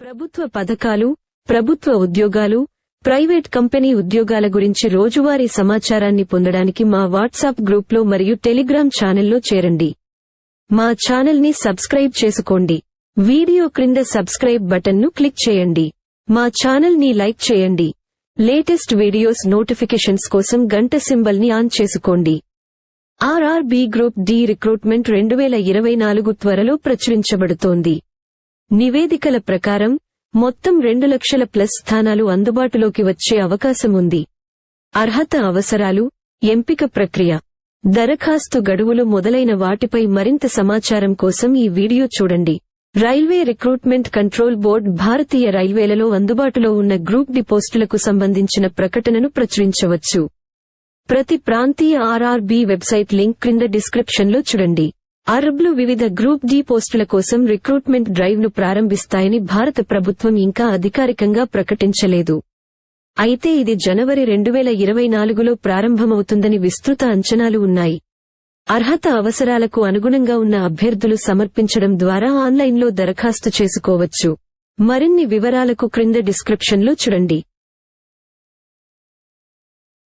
ప్రభుత్వ పథకాలు ప్రభుత్వ ఉద్యోగాలు ప్రైవేట్ కంపెనీ ఉద్యోగాల గురించి రోజువారీ సమాచారాన్ని పొందడానికి మా వాట్సాప్ గ్రూప్లో మరియు టెలిగ్రామ్ ఛానల్లో చేరండి. మా ఛానల్ని సబ్స్క్రైబ్ చేసుకోండి. వీడియో క్రింద సబ్స్క్రైబ్ బటన్ను క్లిక్ చేయండి. మా ఛానల్ని లైక్ చేయండి. లేటెస్ట్ వీడియోస్ నోటిఫికేషన్స్ కోసం గంట సింబల్ని ఆన్ చేసుకోండి. ఆర్ఆర్బీ గ్రూప్ డి రిక్రూట్మెంట్ రెండు వేల ఇరవై నాలుగు త్వరలో ప్రచురించబడుతోంది. నివేదికల ప్రకారం మొత్తం రెండు లక్షల ప్లస్ స్థానాలు అందుబాటులోకి వచ్చే అవకాశం ఉంది. అర్హత అవసరాలు ఎంపిక ప్రక్రియ దరఖాస్తు గడువులు మొదలైన వాటిపై మరింత సమాచారం కోసం ఈ వీడియో చూడండి. రైల్వే రిక్రూట్మెంట్ కంట్రోల్ బోర్డ్ భారతీయ రైల్వేలలో అందుబాటులో ఉన్న గ్రూప్ డి పోస్టులకు సంబంధించిన ప్రకటనను ప్రచురించవచ్చు. ప్రతి ప్రాంతీయ ఆర్ఆర్బీ వెబ్సైట్ లింక్ క్రింద డిస్క్రిప్షన్లో చూడండి. అరబ్లు వివిధ గ్రూప్ డి పోస్టుల కోసం రిక్రూట్మెంట్ డ్రైవ్ను ప్రారంభిస్తాయని భారత ప్రభుత్వం ఇంకా అధికారికంగా ప్రకటించలేదు. అయితే ఇది జనవరి రెండు వేల ఇరవై నాలుగులో ప్రారంభమవుతుందని విస్తృత అంచనాలు ఉన్నాయి. అర్హత అవసరాలకు అనుగుణంగా ఉన్న అభ్యర్థులు సమర్పించడం ద్వారా ఆన్లైన్లో దరఖాస్తు చేసుకోవచ్చు. మరిన్ని వివరాలకు క్రింద డిస్క్రిప్షన్లో చూడండి.